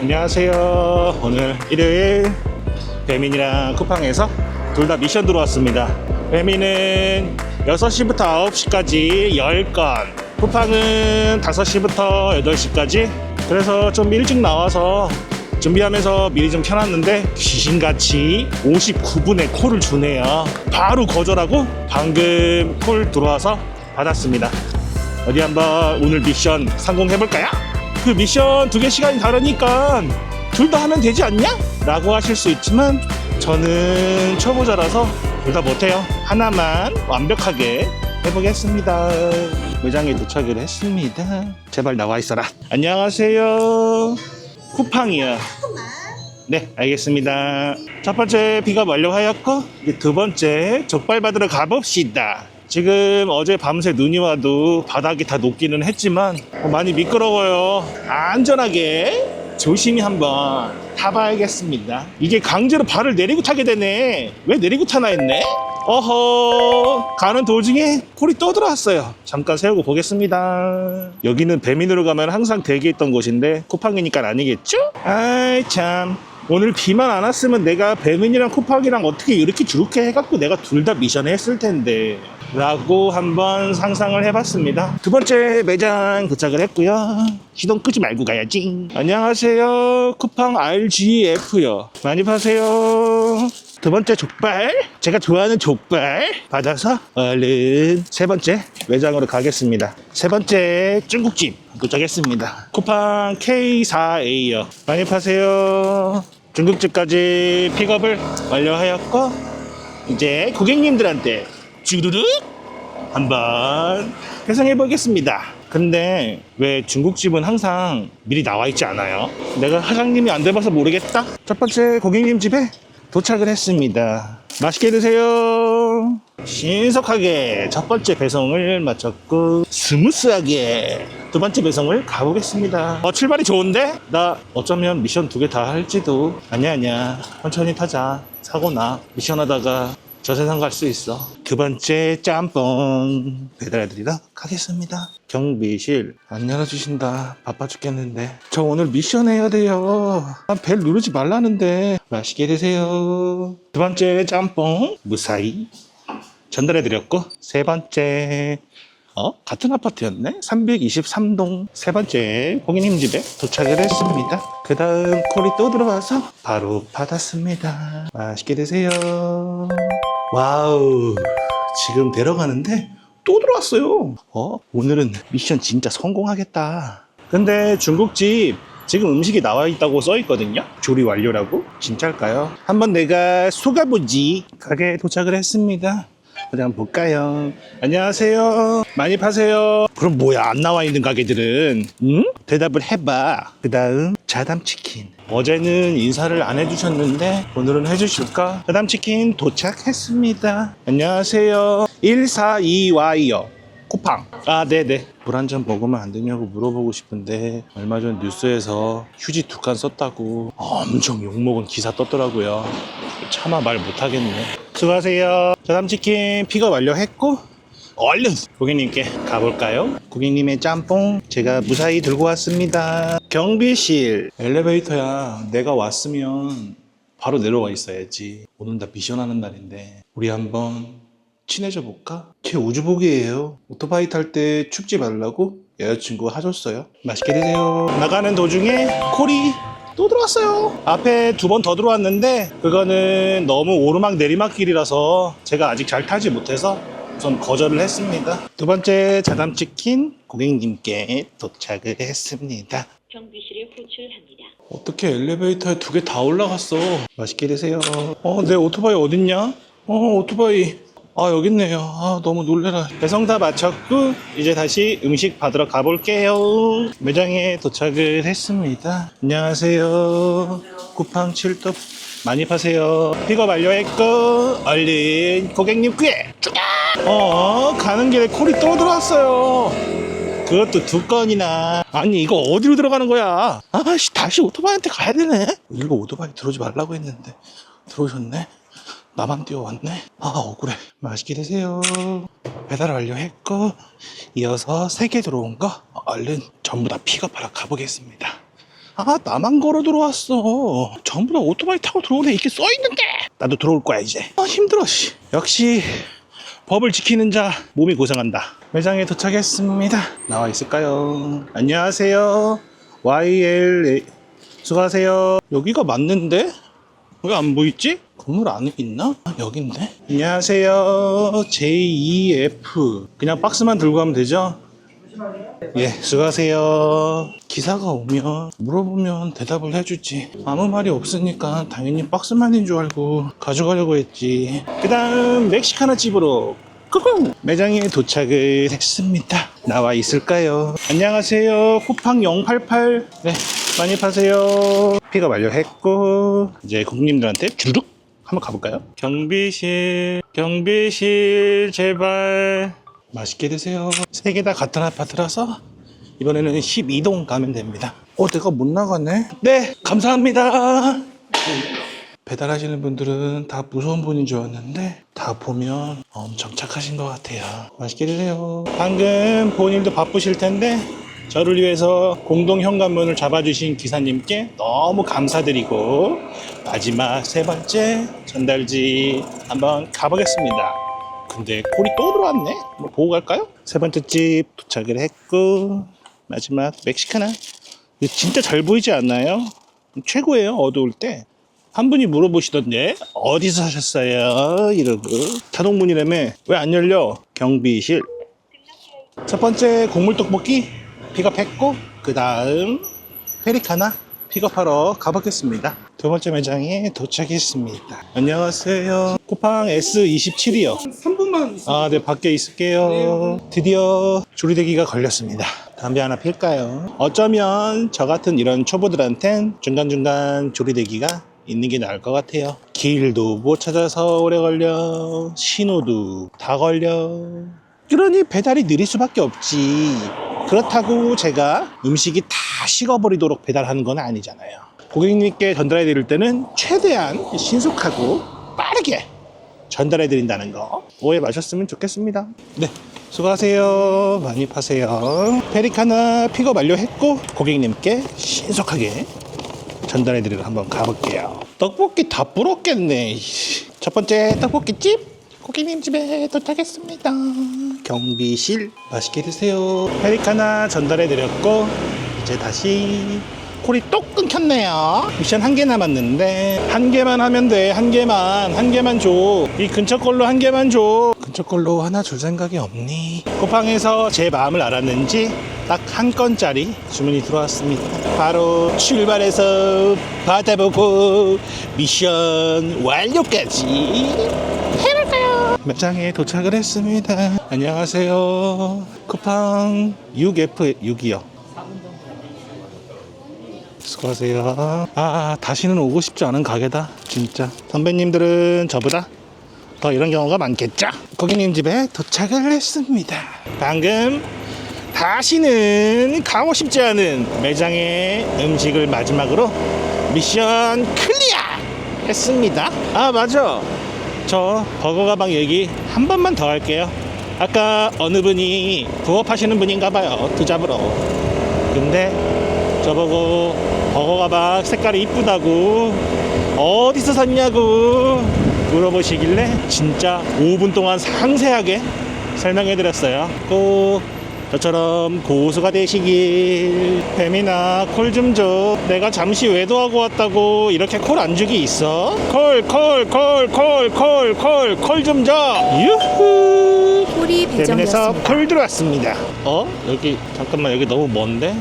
안녕하세요. 오늘 일요일 배민이랑 쿠팡에서 둘 다 미션 들어왔습니다. 배민은 6시부터 9시까지 10건, 쿠팡은 5시부터 8시까지. 그래서 좀 일찍 나와서 준비하면서 미리 좀 켜놨는데 귀신같이 59분에 콜을 주네요. 바로 거절하고 방금 콜 들어와서 받았습니다. 어디 한번 오늘 미션 성공해볼까요? 그 미션 두 개 시간이 다르니까 둘 다 하면 되지 않냐? 라고 하실 수 있지만 저는 초보자라서 둘 다 못해요. 하나만 완벽하게 해보겠습니다. 매장에 도착을 했습니다. 제발 나와 있어라. 안녕하세요. 쿠팡이요. 네, 알겠습니다. 첫 번째 픽업 완료하였고, 이제 두 번째 족발 받으러 가봅시다. 지금 어제 밤새 눈이 와도 바닥이 다 녹기는 했지만 어, 많이 미끄러워요. 안전하게 조심히 한번 타봐야겠습니다. 이게 강제로 발을 내리고 타게 되네. 왜 내리고 타나 했네? 어허 가는 도중에 콜이 또 들어왔어요 잠깐 세우고 보겠습니다 여기는 배민으로 가면 항상 대기했던 곳인데 쿠팡이니까 아니겠죠? 아이 참 오늘 비만 안 왔으면 내가 배민이랑 쿠팡이랑 어떻게 이렇게 저렇게 해갖고 내가 둘 다 미션을 했을 텐데. 라고 한번 상상을 해봤습니다. 두 번째 매장 도착을 했고요. 시동 끄지 말고 가야지. 안녕하세요. 쿠팡 RGF요. 많이 파세요. 두 번째 족발. 제가 좋아하는 족발. 받아서 얼른 세 번째 매장으로 가겠습니다. 세 번째 중국집 도착했습니다. 쿠팡 K4A요. 많이 파세요 중국집까지 픽업을 완료하였고 이제 고객님들한테 주르륵 한번 배송해 보겠습니다 근데 왜 중국집은 항상 미리 나와 있지 않아요? 내가 사장님이 안 돼봐서 모르겠다 첫 번째 고객님 집에 도착을 했습니다. 맛있게 드세요. 신속하게 첫 번째 배송을 마쳤고 스무스하게 두 번째 배송을 가보겠습니다. 어, 출발이 좋은데? 나 어쩌면 미션 두 개 다 할지도 아니야 아니야 천천히 타자 사고 나 미션 하다가 저 세상 갈 수 있어. 두 번째 짬뽕 배달해드리러 가겠습니다. 경비실 안 열어주신다. 바빠 죽겠는데. 저 오늘 미션 해야 돼요. 아, 벨 누르지 말라는데. 맛있게 드세요. 두 번째 짬뽕 무사히 전달해 드렸고 세 번째 어? 같은 아파트였네? 323동 세 번째 고객님 집에 도착을 했습니다. 그 다음 콜이 또 들어와서 바로 받았습니다. 맛있게 드세요. 와우. 지금 데려가는데 또 들어왔어요. 어? 오늘은 미션 진짜 성공하겠다. 근데 중국집 지금 음식이 나와 있다고 써 있거든요. 조리 완료라고. 진짜일까요? 한번 내가 속아보지. 가게에 도착을 했습니다. 어디 한번 볼까요? 안녕하세요. 많이 파세요. 그럼 뭐야? 안 나와 있는 가게들은? 응? 대답을 해봐. 그 다음 자담치킨. 어제는 인사를 안 해주셨는데 오늘은 해주실까? 자담치킨 도착했습니다. 안녕하세요. 142Y요. 쿠팡. 아, 네네. 물 한 잔 먹으면 안 되냐고 물어보고 싶은데 얼마 전 뉴스에서 휴지 두 칸 썼다고 엄청 욕먹은 기사 떴더라고요. 차마 말 못하겠네. 수고하세요. 자담치킨 픽업 완료했고 얼른 고객님께 가볼까요? 고객님의 짬뽕 제가 무사히 들고 왔습니다. 경비실 엘리베이터야. 내가 왔으면 바로 내려와 있어야지. 오늘 다 미션 하는 날인데 우리 한번 친해져 볼까? 걔 우주복이에요. 오토바이 탈 때 춥지 말라고 여자친구가 해줬어요. 맛있게 드세요. 나가는 도중에 콜이 또 들어왔어요. 앞에 두 번 더 들어왔는데 그거는 너무 오르막 내리막 길이라서 제가 아직 잘 타지 못해서 우선 거절을 했습니다. 두 번째 자담치킨 고객님께 도착을 했습니다. 경비실에 호출합니다. 어떻게 엘리베이터에 두 개 다 올라갔어? 맛있게 드세요. 어, 내 오토바이 어딨냐? 어, 오토바이. 아, 여기 있네요. 아, 너무 놀래라. 배송 다 마쳤고, 이제 다시 음식 받으러 가볼게요. 매장에 도착을 했습니다. 안녕하세요. 쿠팡 칠톱 많이 파세요. 픽업 완료했고, 얼른 고객님께 쭈가! 어, 가는 길에 콜이 또 들어왔어요. 그것도 두 건이나. 아니, 이거 어디로 들어가는 거야? 아씨, 다시 오토바이한테 가야 되네? 이거 오토바이 들어오지 말라고 했는데, 들어오셨네? 나만 뛰어왔네? 아, 억울해. 맛있게 드세요. 배달 완료했고, 이어서 세개 들어온 거, 얼른 전부 다 픽업하러 가보겠습니다. 아 나만 걸어 들어왔어. 전부 다 오토바이 타고 들어오네. 이렇게 써있는데. 나도 들어올 거야 이제. 아 힘들어 씨. 역시 법을 지키는 자 몸이 고생한다. 매장에 도착했습니다. 나와 있을까요? 안녕하세요. YL 수고하세요. 여기가 맞는데 왜 안 보이지? 건물 안에 있나? 아, 여기 있네. 안녕하세요. JEF. 그냥 박스만 들고 가면 되죠? 예, 수고하세요. 기사가 오면 물어보면 대답을 해주지. 아무 말이 없으니까 당연히 박스만인 줄 알고 가져가려고 했지. 그 다음 멕시카나 집으로 끄고 매장에 도착을 했습니다. 나와 있을까요? 안녕하세요. 쿠팡 088. 네, 많이 파세요. 픽업 완료했고 이제 고객님들한테 주르륵 한번 가볼까요? 경비실, 경비실 제발 맛있게 드세요. 세 개 다 같은 아파트라서 이번에는 12동 가면 됩니다. 어, 내가 못 나가네. 네, 감사합니다. 배달하시는 분들은 다 무서운 분인 줄 알았는데 다 보면 엄청 착하신 것 같아요. 맛있게 드세요. 방금 본인도 바쁘실 텐데 저를 위해서 공동 현관문을 잡아주신 기사님께 너무 감사드리고 마지막 세 번째 전달지 한번 가보겠습니다. 근데 콜이 또 들어왔네. 뭐 보고 갈까요? 세 번째 집 도착을 했고 마지막 멕시카나. 진짜 잘 보이지 않나요? 최고예요. 어두울 때. 한 분이 물어보시던데 어디서 사셨어요? 이러고 자동문이라며 왜 안 열려? 경비실. 첫 번째 곡물 떡볶이 픽업했고 그 다음 페리카나 픽업하러 가보겠습니다. 두 번째 매장에 도착했습니다. 안녕하세요. 쿠팡 S27이요. 3분만 아, 네, 밖에 있을게요. 드디어 조리대기가 걸렸습니다. 담배 하나 필까요? 어쩌면 저 같은 이런 초보들한텐 중간중간 조리대기가 있는 게 나을 것 같아요. 길도 못 찾아서 오래 걸려. 신호도 다 걸려. 그러니 배달이 느릴 수밖에 없지. 그렇다고 제가 음식이 다 식어버리도록 배달하는 건 아니잖아요. 고객님께 전달해 드릴 때는 최대한 신속하고 빠르게 전달해 드린다는 거 오해 마셨으면 좋겠습니다. 네. 수고하세요. 많이 파세요. 페리카나 픽업 완료했고 고객님께 신속하게 전달해 드리러 한번 가볼게요. 떡볶이 다 불었겠네. 첫 번째 떡볶이집 고객님 집에 도착했습니다. 경비실 맛있게 드세요. 페리카나 전달해 드렸고 이제 다시 콜이 또 끊겼네요. 미션 한 개 남았는데 한 개만 하면 돼. 한 개만 한 개만 줘. 이 근처 걸로 한 개만 줘. 근처 걸로 하나 줄 생각이 없니? 쿠팡에서 제 마음을 알았는지 딱 한 건짜리 주문이 들어왔습니다. 바로 출발해서 받아보고 미션 완료까지? 매장에 도착을 했습니다. 안녕하세요. 쿠팡 6F6이요. 수고하세요. 아, 다시는 오고 싶지 않은 가게다. 진짜. 선배님들은 저보다 더 이런 경우가 많겠죠? 고객님 집에 도착을 했습니다. 방금 다시는 가고 싶지 않은 매장의 음식을 마지막으로 미션 클리어 했습니다. 아, 맞아. 저 버거 가방 얘기 한 번만 더 할게요. 아까 어느 분이 부업하시는 분인가 봐요. 투잡으로. 근데 저보고 버거 가방 색깔이 이쁘다고 어디서 샀냐고 물어보시길래 진짜 5분 동안 상세하게 설명해 드렸어요. 꼭 저처럼 고수가 되시길 뱀이나 콜 좀 줘. 내가 잠시 외도하고 왔다고 이렇게 콜 안 주기 있어? 콜 콜 콜 콜 콜 콜 콜 좀 줘. 유후. 콜이 배정되었습니다. 콜 들어왔습니다. 어? 여기 잠깐만 여기 너무 먼데?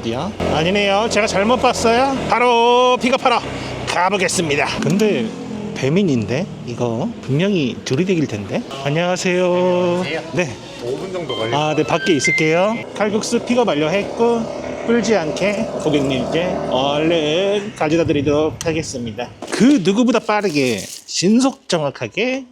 어디야? 아니네요. 제가 잘못 봤어요. 바로 픽업하러 가보겠습니다. 근데 배민인데 이거 분명히 둘이되길 텐데. 안녕하세요. 네. 5분 정도 걸릴 아, 네 밖에 있을게요. 칼국수 픽업 완료했고 불지 않게 고객님께 얼른 가져다 드리도록 하겠습니다. 그 누구보다 빠르게 신속 정확하게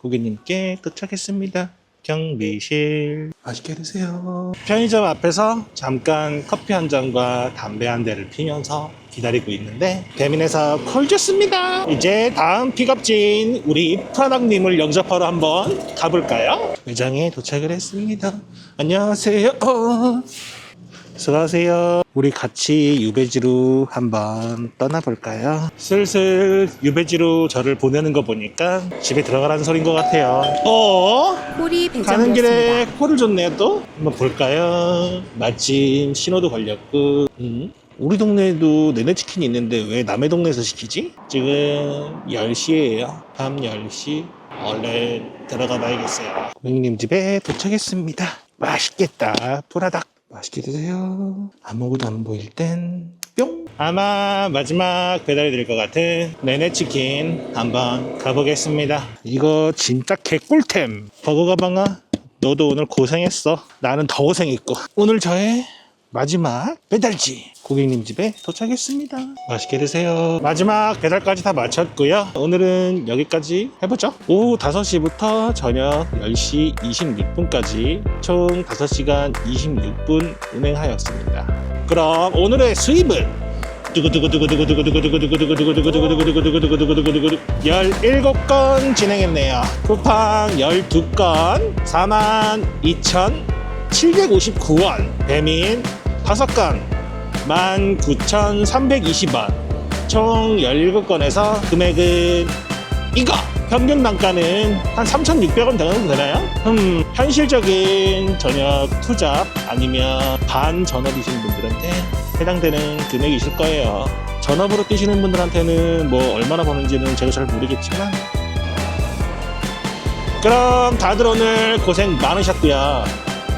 고객님께 도착했습니다. 경비실 맛있게 드세요. 편의점 앞에서 잠깐 커피 한 잔과 담배 한 대를 피면서 기다리고 있는데 배민에서 콜 줬습니다. 이제 다음 픽업지인 우리 프라덕님을 영접하러 한번 가볼까요? 매장에 도착을 했습니다. 안녕하세요. 어, 수고하세요. 우리 같이 유배지로 한번 떠나볼까요? 슬슬 유배지로 저를 보내는 거 보니까 집에 들어가라는 소린 것 같아요. 어? 콜이 가는 길에 배정되었습니다. 콜을 줬네요 또 한번 볼까요 마침 신호도 걸렸고 음? 우리 동네에도 내내치킨이 있는데 왜 남의 동네에서 시키지? 지금 10시예요 밤 10시 얼른 들어가 봐야겠어요 고객님 집에 도착했습니다 맛있겠다 프라닭 맛있게 드세요 아무것도 안 보일 땐 뿅! 아마 마지막 배달이 될 것 같은 내내치킨 한번 가보겠습니다. 이거 진짜 개꿀템. 버거 가방아, 너도 오늘 고생했어. 나는 더 고생했고. 오늘 저의 마지막 배달지. 고객님 집에 도착했습니다. 맛있게 드세요. 마지막 배달까지 다 마쳤고요. 오늘은 여기까지 해보죠. 오후 5시부터 저녁 10시 26분까지 총 5시간 26분 운행하였습니다. 그럼 오늘의 수입은? 17건 진행했네요 쿠팡 12건 42,759원 배민 5건 19,320원 총 17건에서 금액은 이거 평균 단가는 한 3,600원 정도 되나요? 음, 현실적인 저녁 투잡 아니면 반 전업이신 분들한테 해당되는 금액이실 거예요. 전업으로 뛰시는 분들한테는 뭐 얼마나 버는지는 제가 잘 모르겠지만 그럼 다들 오늘 고생 많으셨고요.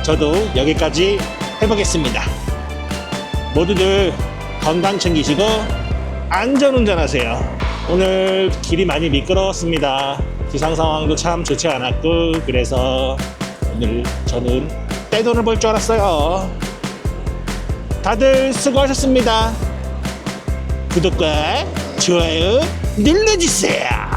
저도 여기까지 해보겠습니다. 모두들 건강 챙기시고 안전운전 하세요. 오늘 길이 많이 미끄러웠습니다. 기상 상황도 참 좋지 않았고 그래서 오늘 저는 떼돈을 벌 줄 알았어요. 다들 수고하셨습니다. 구독과 좋아요 눌러주세요.